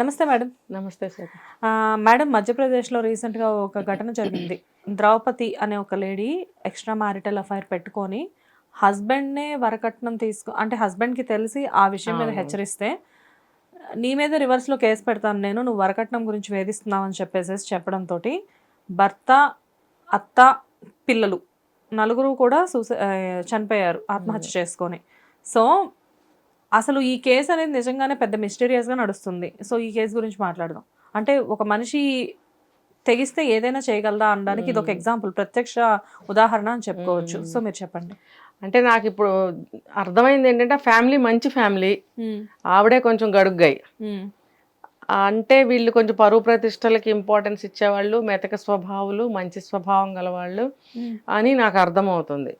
నమస్తే మేడం. నమస్తే sir. Madam మధ్యప్రదేశ్లో రీసెంట్గా ఒక ఘటన జరిగింది. ద్రౌపది అనే ఒక లేడీ ఎక్స్ట్రా మ్యారిటల్ అఫైర్ పెట్టుకొని హస్బెండ్నే వరకట్నం తీసుకో అంటే హస్బెండ్కి తెలిసి ఆ విషయం మీద. హెచ్చరిస్తే నీ మీద రివర్స్లో కేసు పెడతాను నేను నువ్వు వరకట్నం గురించి వేధిస్తున్నావు అని చెప్పేసి చెప్పడంతో భర్త అత్త పిల్లలు నలుగురు కూడా సూసై చనిపోయారు ఆత్మహత్య చేసుకొని. సో అసలు ఈ కేసు అనేది నిజంగానే పెద్ద మిస్టీరియస్గా నడుస్తుంది. సో ఈ కేసు గురించి మాట్లాడదాం. అంటే ఒక మనిషి తెగిస్తే ఏదైనా చేయగలదా అనడానికి ఇది ఒక. ఎగ్జాంపుల్ ప్రత్యక్ష ఉదాహరణ అని చెప్పుకోవచ్చు. సో మీరు చెప్పండి. అంటే నాకు ఇప్పుడు అర్థమైంది ఏంటంటే ఫ్యామిలీ మంచి ఫ్యామిలీ. ఆవిడే కొంచెం గడుగ్గాయి అంటే వీళ్ళు కొంచెం పరువు ప్రతిష్టలకి ఇంపార్టెన్స్ ఇచ్చేవాళ్ళు మెతక స్వభావాలు మంచి స్వభావం గలవాళ్ళు అని నాకు అర్థమవుతుంది.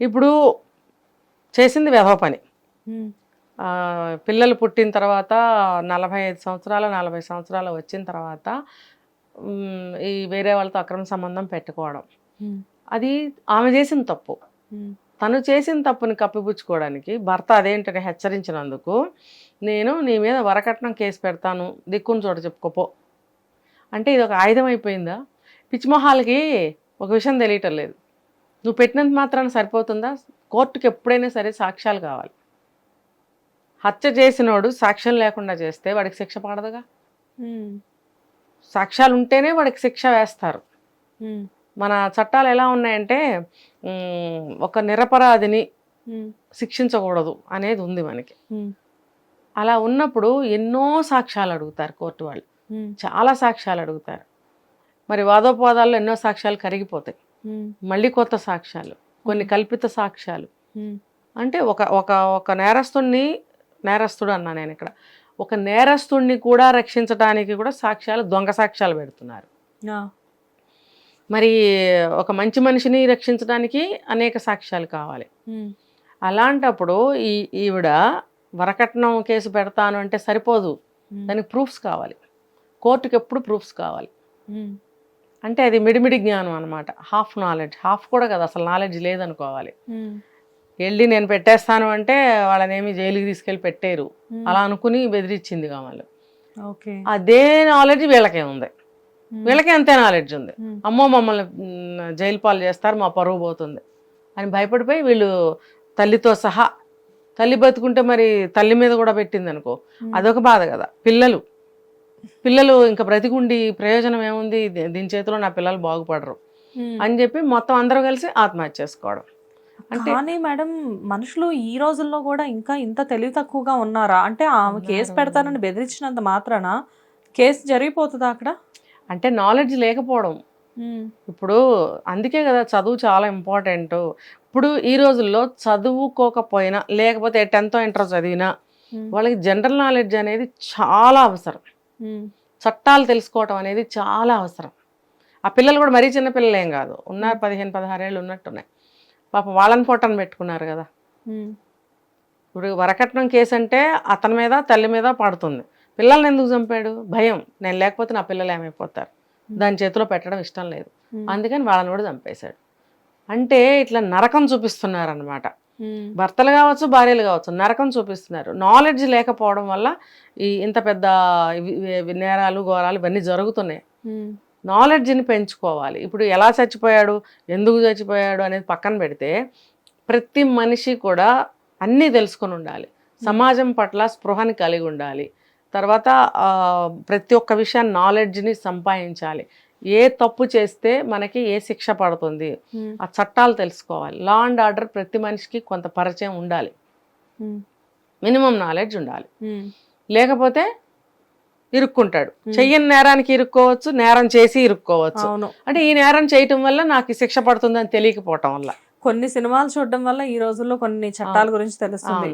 ఇప్పుడు చేసింది వెధవ పని. పిల్లలు పుట్టిన తర్వాత నలభై ఐదు సంవత్సరాలు నలభై సంవత్సరాలు వచ్చిన తర్వాత ఈ వేరే వాళ్ళతో అక్రమ సంబంధం పెట్టుకోవడం. అది ఆమె చేసిన తప్పు. తను చేసిన తప్పుని కప్పిపుచ్చుకోవడానికి భర్త అదేంటని హెచ్చరించినందుకు నేను నీ మీద వరకట్నం కేసు పెడతాను దిక్కుని చోట చెప్పుకోపో. అంటే ఇది ఒక ఆయుధం అయిపోయిందా? పిచ్చిమొహాలకి ఒక విషయం తెలియటం లేదు. నువ్వు పెట్టినంత మాత్రాన సరిపోతుందా? కోర్టుకి ఎప్పుడైనా సరే సాక్ష్యాలు కావాలి. హత్య చేసినోడు సాక్ష్యం లేకుండా చేస్తే వాడికి శిక్ష పడదుగా? సాక్ష్యాలు ఉంటేనే వాడికి శిక్ష వేస్తారు. మన చట్టాలు ఎలా ఉన్నాయంటే ఒక నిరపరాధిని శిక్షించకూడదు అనేది ఉంది మనకి. అలా ఉన్నప్పుడు ఎన్నో సాక్ష్యాలు అడుగుతారు కోర్టు వాళ్ళు. చాలా సాక్ష్యాలు అడుగుతారు. మరి వాదోపవాదాల్లో ఎన్నో సాక్ష్యాలు కరిగిపోతాయి. మళ్ళీ కొత్త సాక్ష్యాలు కొన్ని కల్పిత సాక్ష్యాలు. అంటే ఒక ఒక ఒక నేరస్తుడిని నేరస్తుడు అన్నా నేను ఇక్కడ ఒక నేరస్తుడిని కూడా రక్షించడానికి కూడా సాక్ష్యాలు దొంగ సాక్ష్యాలు పెడుతున్నారు. మరి ఒక మంచి మనిషిని రక్షించడానికి అనేక సాక్ష్యాలు కావాలి. అలాంటప్పుడు ఈ ఈవిడ వరకట్నం కేసు పెడతాను అంటే సరిపోదు. దానికి ప్రూఫ్స్ కావాలి. కోర్టుకి ఎప్పుడు ప్రూఫ్స్ కావాలి. అంటే అది మిడిమిడి జ్ఞానం అనమాట హాఫ్ నాలెడ్జ్ హాఫ్ కూడా కదా అసలు నాలెడ్జ్ లేదనుకోవాలి. వెళ్ళి నేను పెట్టేస్తాను అంటే వాళ్ళని ఏమి జైలుకి తీసుకెళ్ళి పెట్టేరు అలా అనుకుని బెదిరించింది కావాలి ఓకే. అదే నాలెడ్జ్ వీళ్ళకే ఉంది. వీళ్ళకి అంతే నాలెడ్జ్ ఉంది. అమ్మో మమ్మల్ని జైలు పాలు చేస్తారు మా పరువు పోతుంది అని భయపడిపోయి వీళ్ళు తల్లితో సహా తల్లి బతుకుంటే మరి తల్లి మీద కూడా పెట్టింది అనుకో. అదొక బాధ కదా. పిల్లలు పిల్లలు ఇంకా బ్రతికుండి ప్రయోజనం ఏముంది? దీని చేతిలో నా పిల్లలు బాగుపడరు అని చెప్పి మొత్తం అందరూ కలిసి ఆత్మహత్య చేసుకోవడం. కానీ మేడం మనుషులు ఈ రోజుల్లో కూడా ఇంకా ఇంత తెలివి తక్కువగా ఉన్నారా? అంటే ఆమె కేసు. పెడతానని బెదిరించినంత మాత్రాన? కేసు జరిగిపోతుందా అక్కడ? అంటే నాలెడ్జ్ లేకపోవడం. ఇప్పుడు అందుకే కదా చదువు చాలా ఇంపార్టెంట్ ఇప్పుడు ఈ రోజుల్లో చదువుకోకపోయినా లేకపోతే టెన్త్ ఇంటర్ చదివినా వాళ్ళకి జనరల్ నాలెడ్జ్ అనేది చాలా అవసరం. చట్టాలు తెలుసుకోవటం అనేది చాలా అవసరం. ఆ పిల్లలు కూడా మరీ చిన్న పిల్లలు ఏం కాదు. ఉన్నారు పదిహేను పదహారేళ్ళు ఉన్నట్టున్నాయి. పాప వాళ్ళని ఫోటోని పెట్టుకున్నారు కదా. ఇప్పుడు వరకట్నం కేసు అంటే అతని మీద తల్లి మీద పడుతుంది. పిల్లల్ని ఎందుకు చంపాడు? భయం. నేను లేకపోతే నా పిల్లలు ఏమైపోతారు? దాని చేతిలో పెట్టడం ఇష్టం లేదు. అందుకని వాళ్ళని కూడా చంపేశాడు. అంటే ఇట్లా నరకం చూపిస్తున్నారు అనమాట భర్తలు కావచ్చు భార్యలు కావచ్చు నరకం చూపిస్తున్నారు. నాలెడ్జ్ లేకపోవడం వల్ల ఈ ఇంత పెద్ద నేరాలు ఘోరాలు ఇవన్నీ జరుగుతున్నాయి. నాలెడ్జ్ని పెంచుకోవాలి. ఇప్పుడు ఎలా చచ్చిపోయాడు? ఎందుకు చచ్చిపోయాడు? అనేది పక్కన పెడితే ప్రతి మనిషి కూడా అన్నీ తెలుసుకొని ఉండాలి. సమాజం పట్ల స్పృహని కలిగి ఉండాలి. తర్వాత ప్రతి ఒక్క విషయాన్ని నాలెడ్జ్ని సంపాదించాలి. ఏ తప్పు చేస్తే మనకి ఏ శిక్ష పడుతుంది? ఆ చట్టాలు తెలుసుకోవాలి. లా అండ్ ఆర్డర్ ప్రతి మనిషికి కొంత పరిచయం ఉండాలి. మినిమం నాలెడ్జ్ ఉండాలి. లేకపోతే ఇరుక్కుంటాడు. చెయ్యని నేరానికి ఇరుక్కోవచ్చు నేరం చేసి ఇరుక్కోవచ్చు. అంటే ఈ నేరం చేయటం వల్ల నాకు శిక్ష పడుతుందని తెలియకపోవటం వల్ల. కొన్ని సినిమాలు చూడడం వల్ల ఈ రోజుల్లో కొన్ని చట్టాల. గురించి తెలుస్తుంది.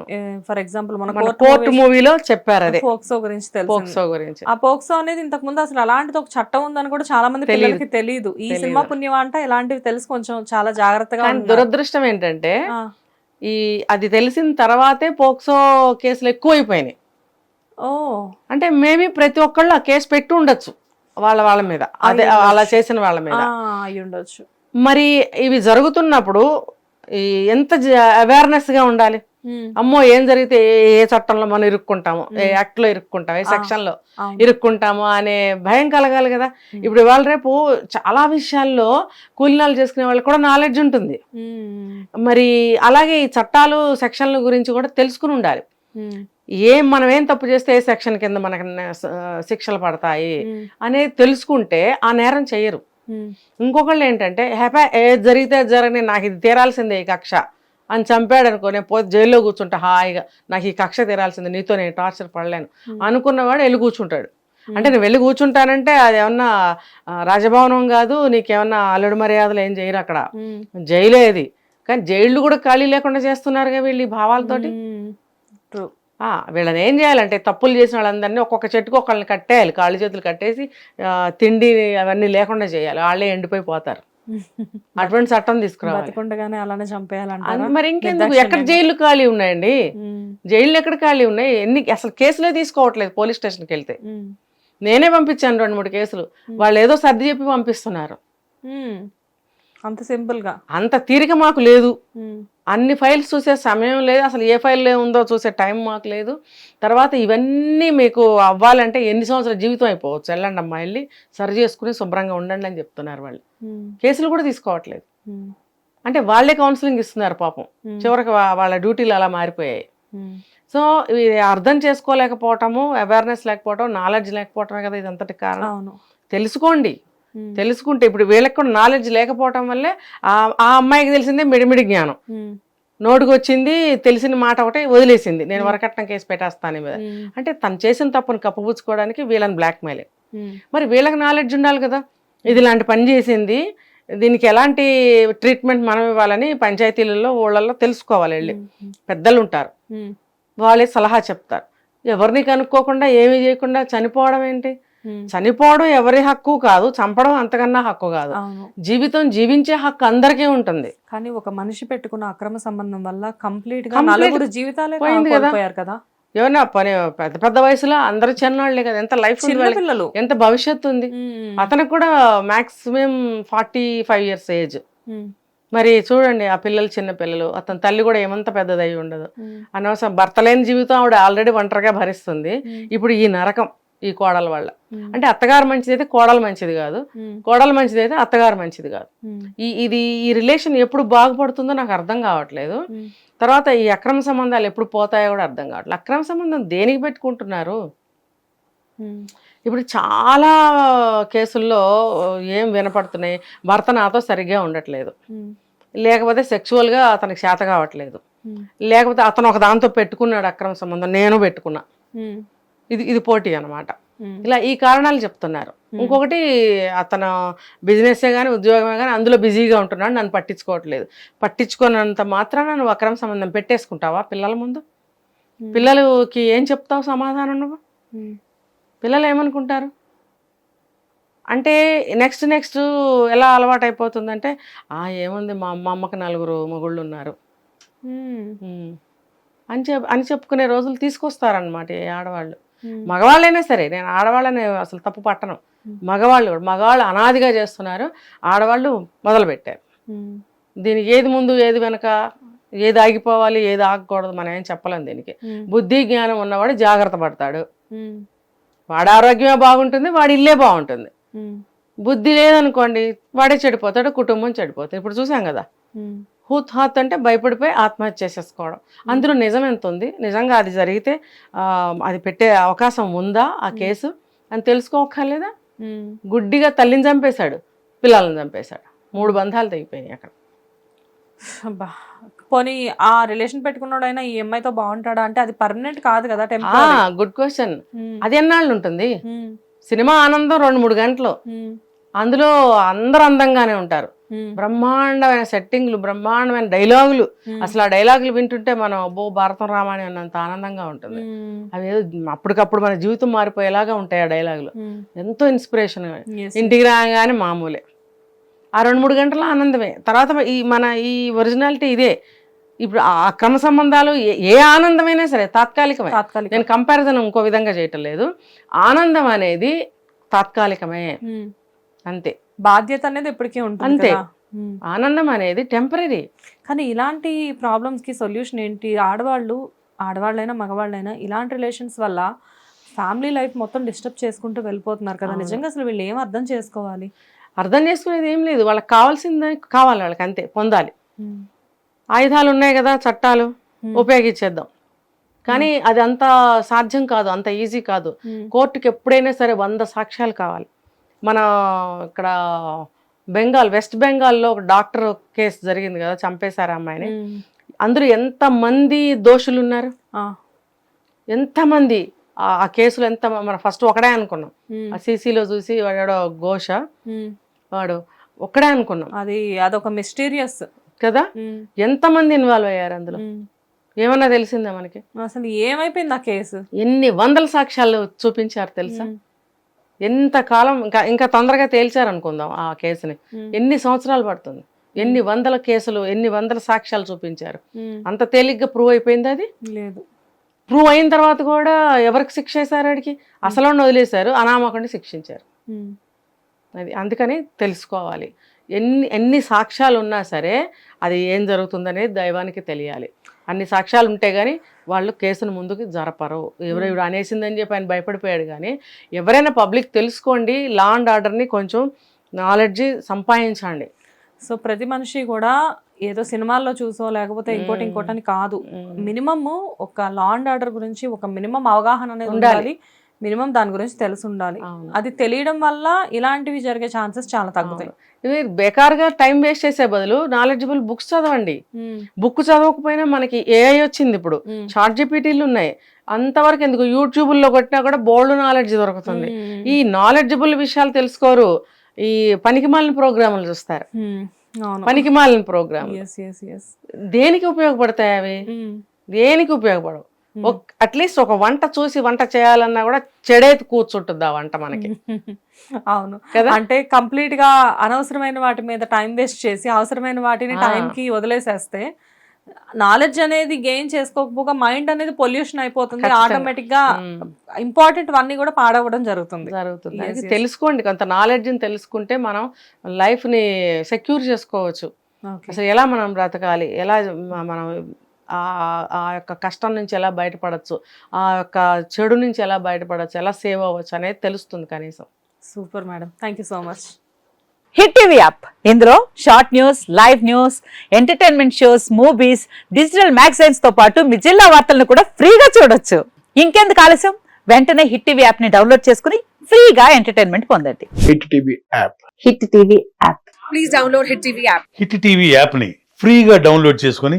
ఫర్ ఎగ్జాంపుల్ మన కోర్టు మూవీలో చెప్పారు అదే. పోక్సో గురించి పోక్సో గురించి. ఆ పోక్సో అనేది ఇంతకు ముందు అసలు అలాంటిది ఒక చట్టం ఉందని కూడా చాలా మంది. పిల్లలకి తెలియదు ఈ. సినిమా పుణ్యం అంట ఇలాంటివి తెలిసి కొంచెం చాలా జాగ్రత్తగా. దురదృష్టం ఏంటంటే ఈ అది తెలిసిన తర్వాతే పోక్సో కేసులు ఎక్కువైపోయినాయి. ఓ. అంటే మేబీ ప్రతి ఒక్కళ్ళు ఆ కేసు పెట్టి ఉండొచ్చు వాళ్ళ వాళ్ళ మీద. అదే. అలా చేసిన వాళ్ళ మీద. అయి ఉండొచ్చు మరి ఇవి జరుగుతున్నప్పుడు ఎంత అవేర్నెస్గా ఉండాలి? అమ్మో ఏం జరిగితే ఏ చట్టంలో మనం ఇరుక్కుంటాము? ఏ యాక్ట్లో ఇరుక్కుంటాం ఏ సెక్షన్లో. ఇరుక్కుంటాము అనే భయం కలగాలి కదా? ఇప్పుడు ఇవాళ రేపు చాలా విషయాల్లో కూలినాలు చేసుకునే వాళ్ళకి కూడా నాలెడ్జ్ ఉంటుంది. మరి అలాగే ఈ చట్టాలు సెక్షన్ల గురించి కూడా తెలుసుకుని ఉండాలి. ఏం మనం ఏం తప్పు చేస్తే ఏ సెక్షన్ కింద మనకి శిక్షలు పడతాయి అనేది తెలుసుకుంటే ఆ నేరం చేయరు. ఇంకొకళ్ళు ఏంటంటే హ్యాపీ ఏది జరిగితే జరగని నాకు ఇది తీరాల్సిందే ఈ కక్ష అని చంపాడు అనుకో నేను పోతే జైల్లో కూర్చుంటా హాయిగా నాకు ఈ కక్ష తీరాల్సిందే నీతో నేను టార్చర్ పడలేను అనుకున్నవాడు వెళ్ళి కూర్చుంటాడు. అంటే నేను వెళ్ళి కూర్చుంటానంటే అది ఏమన్నా రాజభవనం కాదు నీకేమన్నా అల్లుడు మర్యాదలు ఏం చేయరు అక్కడ. జైలే అది. కానీ జైళ్ళు కూడా ఖాళీ లేకుండా చేస్తున్నారుగా వీళ్ళు ఈ భావాలతోటి? ట్రూ వీళ్ళని ఏం చేయాలంటే తప్పులు చేసిన వాళ్ళందరినీ ఒక్కొక్క చెట్టుకు ఒకళ్ళని కట్టేయాలి. కాళ్ళు చేతులు కట్టేసి తిండి అవన్నీ లేకుండా చేయాలి. వాళ్ళే ఎండిపోయి పోతారు. అటువంటి చట్టం తీసుకురావాలి. అలానే మరి ఇంకెందుకు. ఎక్కడ జైళ్ళు ఖాళీ ఉన్నాయండి? జైళ్ళు ఎక్కడ ఖాళీ ఉన్నాయి? ఎన్ని అసలు కేసులే తీసుకోవట్లేదు పోలీస్ స్టేషన్కి వెళ్తే. నేనే పంపించాను రెండు మూడు కేసులు. వాళ్ళు ఏదో సర్ది చెప్పి పంపిస్తున్నారు. అంత సింపుల్గా అంత తీరిక మాకు లేదు. అన్ని ఫైల్స్ చూసే సమయం లేదు అసలు ఏ ఫైల్ ఉందో చూసే టైం మాకు లేదు. తర్వాత ఇవన్నీ మీకు అవ్వాలంటే ఎన్ని సంవత్సరాల జీవితం అయిపోవచ్చు? వెళ్ళండి అమ్మా వెళ్ళి సరి చేసుకుని శుభ్రంగా ఉండండి అని చెప్తున్నారు వాళ్ళు. కేసులు కూడా తీసుకోవట్లేదు. అంటే వాళ్ళే కౌన్సిలింగ్ ఇస్తున్నారు పాపం. చివరికి వాళ్ళ డ్యూటీలు అలా మారిపోయాయి. సో ఇది అర్థం చేసుకోలేకపోవటము అవేర్నెస్ లేకపోవటం నాలెడ్జ్ లేకపోవటమే కదా ఇదంతటి కారణం. అవును. తెలుసుకోండి. తెలుసుకుంటే ఇప్పుడు వీళ్ళకి కూడా నాలెడ్జ్ లేకపోవటం వల్లే ఆ ఆ అమ్మాయికి తెలిసిందే మిడిమిడి జ్ఞానం. నోటికి వచ్చింది తెలిసిన మాట ఒకటే వదిలేసింది. నేను వరకట్నం కేసు పెట్టేస్తాను మీద. అంటే తను చేసిన తప్పును కప్పపుచ్చుకోవడానికి వీళ్ళని బ్లాక్మెయిల్ మరి వీళ్ళకి నాలెడ్జ్ ఉండాలి కదా. ఇది ఇలాంటి పని చేసింది దీనికి ఎలాంటి ట్రీట్మెంట్ మనం ఇవ్వాలని పంచాయతీలలో ఊళ్ళల్లో తెలుసుకోవాలి వెళ్ళి. పెద్దలు ఉంటారు వాళ్ళే సలహా చెప్తారు. ఎవరిని కనుక్కోకుండా ఏమీ చేయకుండా చనిపోవడం ఏంటి? చనిపోవడం ఎవరి హక్కు కాదు చంపడం అంతకన్నా హక్కు కాదు. జీవితం జీవించే హక్కు అందరికీ ఉంటుంది. కానీ ఒక మనిషి పెట్టుకున్న అక్రమ సంబంధం వల్ల కంప్లీట్గా నలుగురు జీవితాలే పోయింది కదా. ఏమన్నా పని పెద్ద పెద్ద వయసులో అందరూ చిన్నవాళ్ళే కదా. ఎంత లైఫ్ పిల్లలు. ఎంత భవిష్యత్తు ఉంది. అతనికి కూడా maximum forty five years age. మరి చూడండి ఆ పిల్లలు చిన్న పిల్లలు అతని తల్లి కూడా ఏమంత పెద్దదై ఉండదు. అనవసరం భర్త లేని జీవితం ఆవిడ ఆల్రెడీ ఒంటరిగా భరిస్తుంది. ఇప్పుడు ఈ నరకం. ఈ కోడల వల్ల అంటే అత్తగారు మంచిది అయితే కోడలు మంచిది కాదు. కోడలు మంచిది అయితే అత్తగారు మంచిది కాదు. ఈ ఇది ఈ రిలేషన్ ఎప్పుడు బాగుపడుతుందో నాకు అర్థం కావట్లేదు. తర్వాత ఈ అక్రమ సంబంధాలు ఎప్పుడు పోతాయో కూడా అర్థం కావట్లేదు. అక్రమ సంబంధం దేనికి పెట్టుకుంటున్నారు? ఇప్పుడు చాలా కేసుల్లో ఏం వినపడుతున్నాయి. భర్త నాతో సరిగ్గా ఉండట్లేదు. లేకపోతే సెక్చువల్గా అతనికి చేత కావట్లేదు. లేకపోతే అతను ఒక దాంతో పెట్టుకున్నాడు అక్రమ సంబంధం. నేను పెట్టుకున్నా. ఇది ఇది పోటీ అనమాట ఇలా ఈ కారణాలు చెప్తున్నారు. ఇంకొకటి అతను బిజినెస్సే కానీ ఉద్యోగమే కానీ అందులో బిజీగా ఉంటున్నాడు నన్ను పట్టించుకోవట్లేదు. పట్టించుకున్నంత మాత్రాన నువ్వు అక్రమ సంబంధం పెట్టేసుకుంటావా పిల్లల ముందు. పిల్లలకి ఏం చెప్తావు సమాధానం నువ్వు? పిల్లలు ఏమనుకుంటారు? అంటే నెక్స్ట్ నెక్స్ట్ ఎలా అలవాటు అయిపోతుందంటే ఆ ఏముంది మా అమ్మ అమ్మకి నలుగురు మొగుళ్ళు ఉన్నారు. అని చెప్ అని చెప్పుకునే రోజులు తీసుకొస్తారనమాట ఆడవాళ్ళు. మగవాళ్ళైనా సరే నేను ఆడవాళ్ళని అసలు తప్పు పట్టను. మగవాళ్ళు కూడా మగవాళ్ళు అనాదిగా చేస్తున్నారు ఆడవాళ్ళు మొదలు పెట్టారు ఉమ్, దీనికి ఏది ముందు ఏది వెనక ఏది ఆగిపోవాలి ఏది ఆగకూడదు మనం ఏం చెప్పలేం దీనికి. బుద్ధి జ్ఞానం ఉన్నవాడు జాగ్రత్త పడతాడు. వాడి ఆరోగ్యమే బాగుంటుంది వాడి ఇల్లే బాగుంటుంది. బుద్ధి లేదనుకోండి వాడే చెడిపోతాడు కుటుంబం చెడిపోతుంది. ఇప్పుడు చూసాం కదా. హూత్ హాత్ అంటే భయపడిపోయి ఆత్మహత్య చేసేసుకోవడం. అందులో నిజం ఎంత ఉంది? నిజంగా అది జరిగితే అది పెట్టే అవకాశం ఉందా ఆ కేసు? అని తెలుసుకోకర్లేదా ఉమ్. గుడ్డిగా తల్లిని చంపేశాడు పిల్లల్ని చంపేశాడు. మూడు బంధాలు తెగిపోయినాయి అక్కడ. అబ్బా. పోనీ ఆ రిలేషన్ పెట్టుకున్నాడైనా ఈ అమ్మాయితో బాగుంటాడా? అంటే అది పర్మనెంట్ కాదు కదా గుడ్ క్వశ్చన్. అది ఎన్నాళ్ళు ఉంటుంది? Hmm. సినిమా ఆనందం రెండు మూడు గంటలు. అందులో అందరు అందంగానే ఉంటారు. బ్రహ్మాండమైన సెట్టింగ్లు బ్రహ్మాండమైన డైలాగులు అసలు ఆ డైలాగులు వింటుంటే మనం అబ్బో భారతం రామాయణం అన్నంత ఆనందంగా ఉంటుంది. అవి ఏదో అప్పటికప్పుడు మన జీవితం మారిపోయేలాగా ఉంటాయి ఆ డైలాగులు ఎంతో ఇన్స్పిరేషన్ ఇంటికి రాగానే మామూలే. ఆ రెండు మూడు గంటల ఆనందమే. తర్వాత ఈ మన ఈ ఒరిజినాలిటీ ఇదే. ఇప్పుడు ఆ అక్రమ సంబంధాలు ఏ- ఏ ఆనందమైనా సరే తాత్కాలికమే. తాత్కాలిక. నేను కంపారిజన్ ఇంకో విధంగా చేయటం లేదు. ఆనందం అనేది తాత్కాలికమే. అంతే. బాధ్యత అనేది ఎప్పటికీ ఉంటుంది అంతే. ఆనందం అనేది టెంపరీ కానీ ఇలాంటి ప్రాబ్లమ్స్కి సొల్యూషన్ ఏంటి? ఆడవాళ్ళు ఆడవాళ్ళైనా మగవాళ్ళైనా ఇలాంటి రిలేషన్స్ వల్ల ఫ్యామిలీ లైఫ్ మొత్తం డిస్టర్బ్ చేసుకుంటూ వెళ్ళిపోతున్నారు కదా. నిజంగా అసలు వీళ్ళు ఏం అర్థం చేసుకోవాలి? అర్థం చేసుకునేది ఏం లేదు. వాళ్ళకి కావాల్సింది కావాలి వాళ్ళకి అంతే పొందాలి. ఆయుధాలు ఉన్నాయి కదా చట్టాలు. ఉపయోగించేద్దాం. కానీ అది అంత సాధ్యం కాదు అంత ఈజీ కాదు. కోర్టుకి ఎప్పుడైనా సరే వంద సాక్ష్యాలు కావాలి. మన ఇక్కడ బెంగాల్ వెస్ట్ బెంగాల్లో ఒక డాక్టర్ కేసు జరిగింది కదా చంపేశారు అమ్మాయిని. అందులో ఎంత మంది దోషులు ఉన్నారు? ఎంతమంది ఆ ఆ కేసులో ఎంత మన ఫస్ట్ ఒకడే అనుకున్నాం. ఆ సీసీలో చూసి వాడు ఘోష. వాడు ఒక్కడే అనుకున్నాం. అది అదొక మిస్టీరియస్. కదా? ఎంతమంది ఇన్వాల్వ్ అయ్యారు అందులో? ఏమన్నా తెలిసిందా మనకి? అసలు ఏమైపోయింది ఆ కేసు? ఎన్ని వందల సాక్ష్యాలు చూపించారు తెలుసా? ఎంత కాలం ఇంకా ఇంకా తొందరగా తేల్చారు అనుకుందాం ఆ కేసుని. ఎన్ని సంవత్సరాలు పడుతుంది? ఎన్ని వందల కేసులు ఎన్ని వందల సాక్ష్యాలు చూపించారు? అంత తేలిగ్గా ప్రూవ్ అయిపోయింది అది? లేదు. ప్రూవ్ అయిన తర్వాత కూడా ఎవరికి శిక్ష వేశారు ఆడికి? అసలు వదిలేశారు అనామకుడిని శిక్షించారు. అది అందుకని తెలుసుకోవాలి. ఎన్ని ఎన్ని సాక్ష్యాలు ఉన్నా సరే అది ఏం జరుగుతుందనేది దైవానికి తెలియాలి అన్ని సాక్ష్యాలు ఉంటే కానీ వాళ్ళు కేసును ముందుకు జరపరు ఎవరెవరు అనేసిందని చెప్పి ఆయన భయపడిపోయాడు కానీ ఎవరైనా పబ్లిక్ తెలుసుకోండి లా అండ్ ఆర్డర్ని కొంచెం నాలెడ్జ్ సంపాదించండి సో ప్రతి మనిషి కూడా ఏదో సినిమాల్లో చూసో లేకపోతే ఇంకోటి. ఇంకోటి అని కాదు మ్మ్. మినిమమ్ ఒక లా అండ్ ఆర్డర్ గురించి ఒక మినిమం అవగాహన అనేది ఉండాలి. మినిమం దాని గురించి తెలిసి ఉండాలి. అది తెలియడం వల్ల ఇలాంటివి జరిగే ఛాన్సెస్ చాలా తగ్గుతాయి. ఇవి బేకార్గా టైం వేస్ట్ చేసే బదులు నాలెడ్జబుల్ బుక్స్ చదవండి. బుక్ చదవకపోయినా మనకి ఏఐ వచ్చింది ఇప్పుడు. చాట్ జీపీటీలు ఉన్నాయి. అంతవరకు ఎందుకు? యూట్యూబ్లో కొట్టినా కూడా బోల్డ్ నాలెడ్జ్ దొరుకుతుంది. ఈ నాలెడ్జబుల్ విషయాలు తెలుసుకోరు. ఈ పనికిమాలిన ప్రోగ్రాములు చూస్తారు. పనికిమాలిన ప్రోగ్రామ్ దేనికి ఉపయోగపడతాయి అవి? దేనికి ఉపయోగపడవు? అట్లీస్ట్ ఒక వంట చూసి వంట చేయాలన్నా కూడా చెడేతి కూర్చుంటుంది ఆ వంట మనకి అవును కదా అంటే కంప్లీట్గా అనవసరమైన వాటి మీద టైం వేస్ట్ చేసి అవసరమైన వాటిని. టైం కి వదిలేసేస్తే నాలెడ్జ్ అనేది గెయిన్ చేసుకోకపోగా మైండ్ అనేది పొల్యూషన్ అయిపోతుంది. ఆటోమేటిక్గా. ఇంపార్టెంట్ అన్ని కూడా పాడవడం జరుగుతుంది జరుగుతుంది. తెలుసుకోండి కొంత నాలెడ్జ్ని తెలుసుకుంటే మనం లైఫ్ని సెక్యూర్ చేసుకోవచ్చు. అసలు ఎలా మనం బ్రతకాలి ఎలా మనం ఆ యొక్క కష్టం నుంచి ఎలా బయటపడచ్చు ఆ యొక్క చెడు నుంచి ఎలా బయటపడచ్చు ఎలా సేవ్ అవ్వచ్చు అనేది తెలుస్తుంది కనీసం. Super madam. Thank you so much hit TV app. ఇందులో short news live news entertainment shows movies digital మ్యాగజైన్స్తో పాటు మీ జిల్లా వార్తలను కూడా ఫ్రీగా చూడొచ్చు. ఇంకెందుకు ఆలస్యం? వెంటనే హిట్ టీవీ యాప్ని డౌన్లోడ్ చేసుకుని ఫ్రీగా ఎంటర్టైన్మెంట్ పొందండి. Hit TV app. Hit TV app. Hit TV యాప్ని ఫ్రీగా డౌన్లోడ్ చేసుకొని